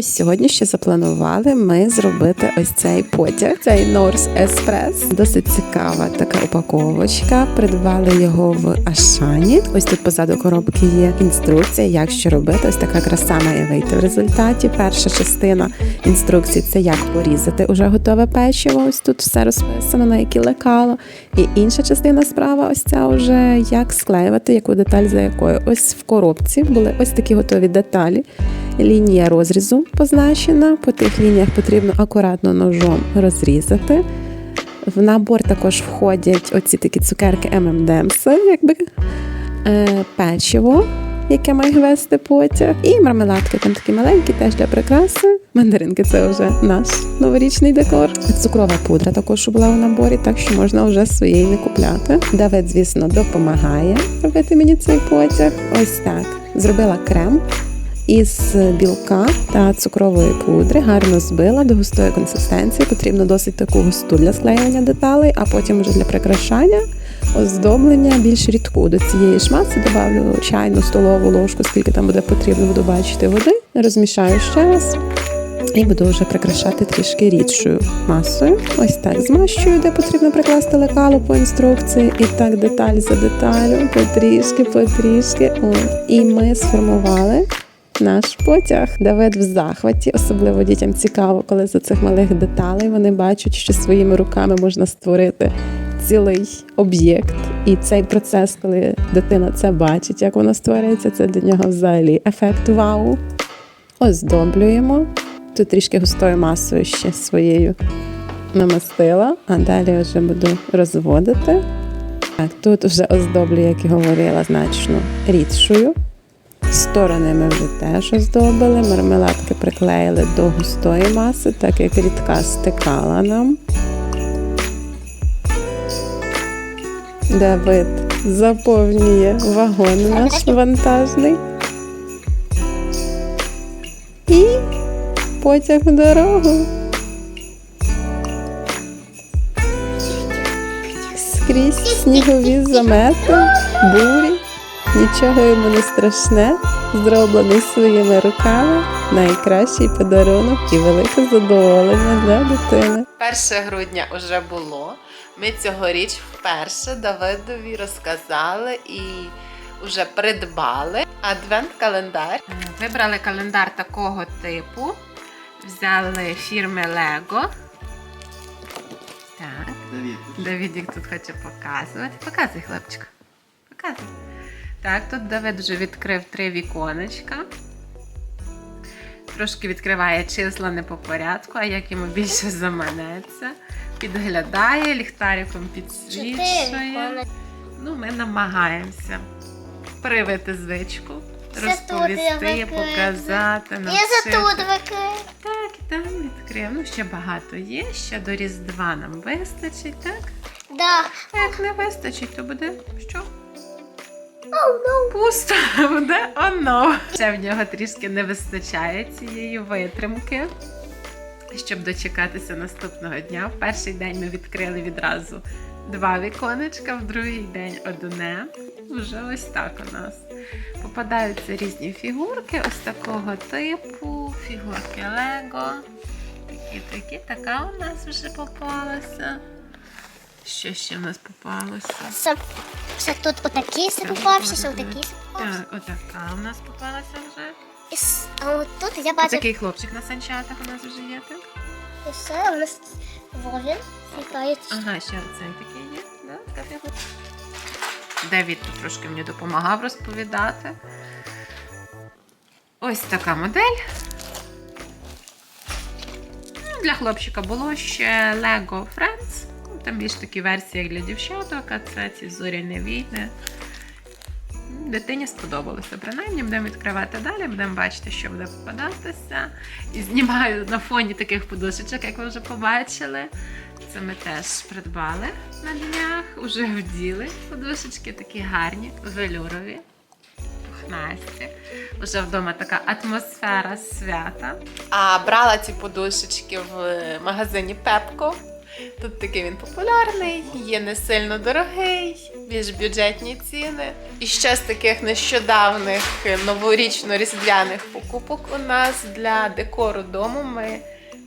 Ось сьогодні ще запланували ми зробити ось цей потяг, цей North Express. Досить цікава така упаковочка. Придбали його в Ашані. Ось тут позаду коробки є інструкція, як що робити. Ось така краса має вийти в результаті. Перша частина інструкції це як порізати уже готове печиво. Ось тут все розписано, на які лекало. І інша частина справа, ось ця вже як склеювати, яку деталь за якою. Ось в коробці були ось такі готові деталі. Лінія розрізу позначена. По тих лініях потрібно акуратно ножом розрізати. В набор також входять оці такі цукерки M&M's, якби е, печиво, яке має вести потяг, і мармеладки там такі маленькі, теж для прикраси. Мандаринки це вже наш новорічний декор. Цукрова пудра також була у наборі, так що можна вже своєї не купляти. Давид, звісно, допомагає робити мені цей потяг. Ось так. Зробила крем із білка та цукрової пудри, гарно збила до густої консистенції. Потрібно досить таку густу для склеювання деталей, а потім вже для прикрашання оздоблення більш рідку. До цієї ж маси добавлю чайну столову ложку, скільки там буде потрібно, буду бачити води. Розмішаю ще раз. І буду вже прикрашати трішки рідшою масою. Ось так змащую, де потрібно прикласти лекало по інструкції. І так деталь за деталю, потрішки, потрішки. От. І ми сформували наш потяг. Давид в захваті, особливо дітям цікаво, коли за цих малих деталей вони бачать, що своїми руками можна створити цілий об'єкт. І цей процес, коли дитина це бачить, як воно створюється, це для нього взагалі ефект вау. Оздоблюємо. Тут трішки густою масою ще своєю намастила, а далі вже буду розводити. Так, тут вже оздоблю, як і говорила, значно рідшою. Сторони ми вже теж оздобили, мармеладки приклеїли до густої маси, так як рідка стикала нам. Давид заповнює вагон наш вантажний. І потяг в дорогу. Скрізь снігові замети, бурі. Нічого йому не страшне, зроблений своїми руками. Найкращий подарунок і велике задоволення для дитини. 1 грудня вже було. Ми цьогоріч вперше Давидові розказали і вже придбали адвент-календар. Вибрали календар такого типу. Взяли фірми Lego. Так. Давідік тут хоче показувати. Показуй, хлопчик. Показуй. Так, тут Давид вже відкрив три віконечка. Трошки відкриває числа не по порядку, а як йому більше заманеться. Підглядає, ліхтариком підсвічує. Ну, ми намагаємося привити звичку, я розповісти, показати, Я навчити. за тут викрив. Так, і там відкрив. Ну, ще багато є. Ще до Різдва нам вистачить, так? Да. Як не вистачить, то буде що? Пусто буде оно. Ще в нього трішки не вистачає цієї витримки, щоб дочекатися наступного дня. В перший день ми відкрили відразу два віконечка, в другий день одне. Вже ось так у нас. Попадаються різні фігурки, ось такого типу, фігурки Лего. Такі, такі, така у нас вже попалася. Що ще в нас попалося? Це, це тут отакий попався, ще отакий попався. Так, отака у нас попалася вже. І с- А от тут я бачу, Такий хлопчик на санчатах у нас вже є, так? і все, у нас Вовін літає. Ага, ще оцей такий є. Да? така. Девід тут трошки мені допомагав розповідати. Ось така модель. Ну, Для хлопчика було ще Lego Friends. Там більш такі версії для дівчаток, а це ці зоряні війни. Дитині сподобалося. Принаймні будемо відкривати далі, будемо бачити, що буде попадатися. І знімаю на фоні таких подушечок, як ви вже побачили. Це ми теж придбали на днях, уже вділи подушечки, такі гарні, велюрові, пухнасті. Уже вдома така атмосфера свята. А брала ці подушечки в магазині Пепко. Тут такий він популярний, є не сильно дорогий, більш бюджетні ціни. І ще з таких нещодавних е, новорічно-різдвяних покупок у нас для декору дому ми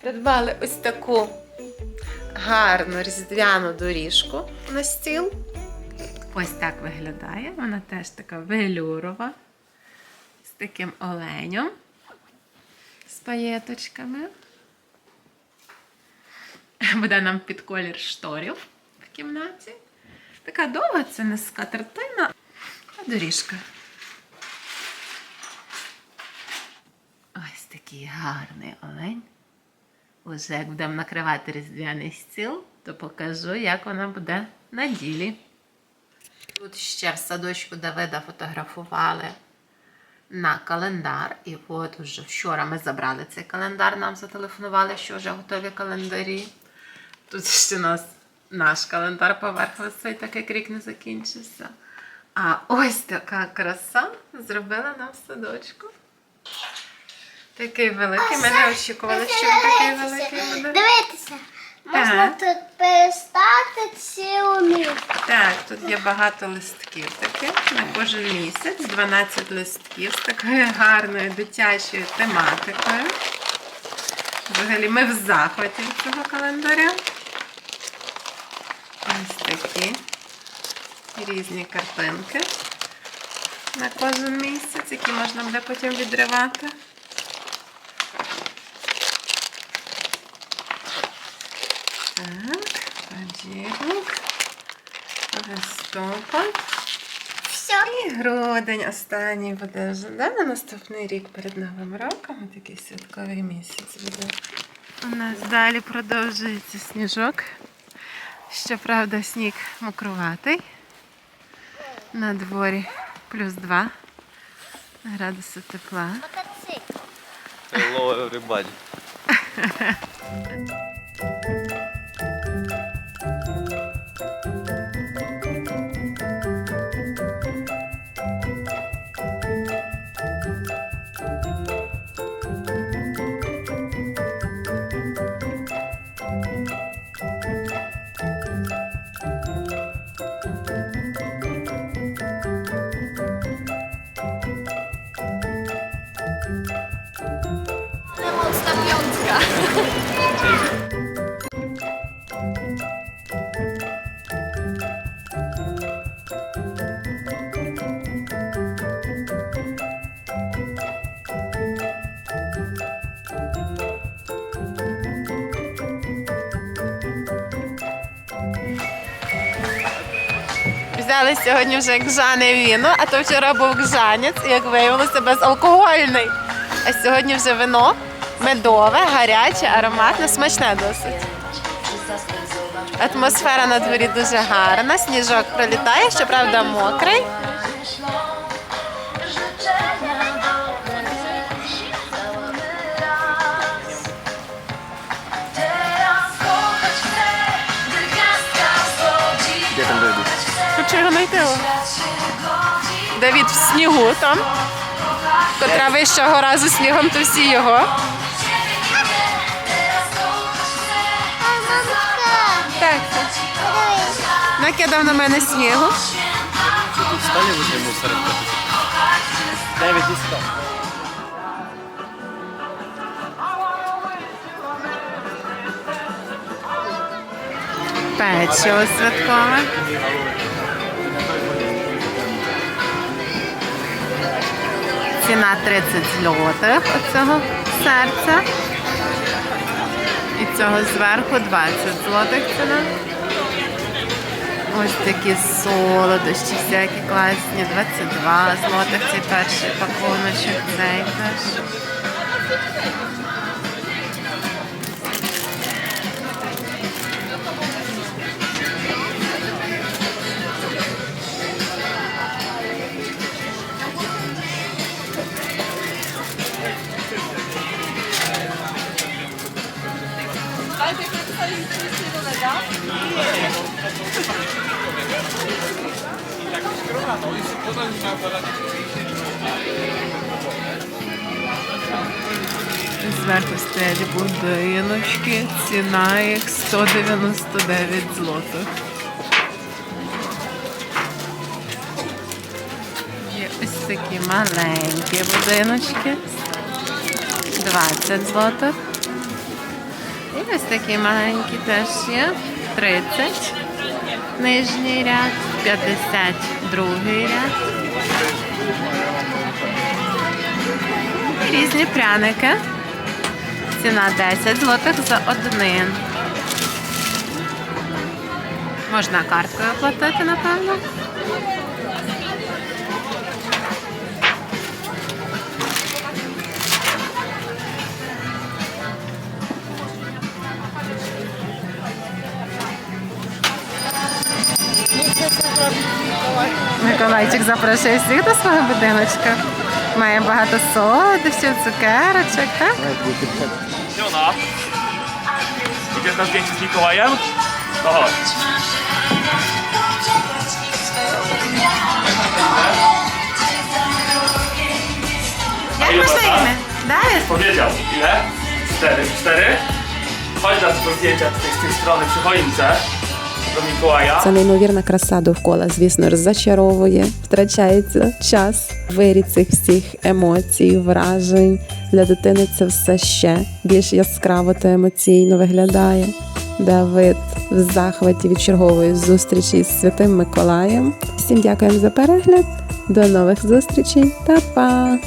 придбали ось таку гарну різдвяну доріжку на стіл. Ось так виглядає. Вона теж така велюрова, з таким оленем, з паєточками. Буде нам під колір шторів в кімнаті. Така довга, це не скатертина, а доріжка. Ось такий гарний олень. Уже як будемо накривати різдвяний стіл, то покажу, як вона буде на ділі. Тут ще в садочку Давида фотографували на календар. І от уже вчора ми забрали цей календар, нам зателефонували, що вже готові календарі. Тут ще у нас наш календар поверх висить, так як рік не закінчився. А ось така краса зробила нам садочку. Такий великий. Ми не очікували, що він такий великий буде. Дивіться, можна Так. тут перестати цілу місце. Так, тут є багато листків таких на кожен місяць, 12 листків з такою гарною дитячою тематикою. Взагалі ми в захваті від цього календаря. Ось такі різні картинки на кожен місяць, які можна буде потім відривати. Так, поділок. Листопад. І грудень останній буде вже да, на наступний рік перед Новим роком. Такий святковий місяць буде. У нас далі продовжується сніжок. Щоправда, сніг мокруватий. На дворі плюс 2 градуси тепла. Мотоцикл. Hello. Взяли сьогодні вже гжане віно, а то вчора був гжанець, як виявилося, безалкогольний. А сьогодні вже вино медове, гаряче, ароматне, смачне досить. Атмосфера на дворі дуже гарна, сніжок пролітає, щоправда, мокрий. Де там Давид? Хочу його знайти. Давід в снігу там. Котра вищого разу снігом, то всі його. Мамочка, накидав на мене снігу. Тут стали возле мусорок? Давид, не стал. Печиво святкове. Ціна 30 злотих оцього серця. Цього зверху 20 злотих ціна. Ось такі солодощі, всякі класні, 22 злотих цей перший пакуночок, цей теж. Дайте представлю сюди, так? Зверху стоять будиночки, ціна їх 199 злотих. Є ось такі маленькі будиночки. 20 злотих. Ось такі маленькі теж є. 30. Нижній ряд, 50 другий ряд. І різні пряники. Ціна 10 злотих за один. Можна карткою оплатити, напевно. Миколайчик запрошує всіх до свого будиночка. Має багато солодощів, цукерочок, так? Jona, idziesz na zdjęcie z Mikołajem? To chodź. Як Ile masz na masz lat? imię? Dariusz. Powiedział. Ile? Cztery. Cztery? Chodź na do zdjęcia tutaj z tej strony przy choince Це неймовірна краса довкола, звісно зачаровує, втрачається час. Вирі цих всіх емоцій, вражень. Для дитини це все ще більш яскраво та емоційно виглядає. Давид в захваті від чергової зустрічі з Святим Миколаєм. Всім дякуємо за перегляд. До нових зустрічей. Та-па!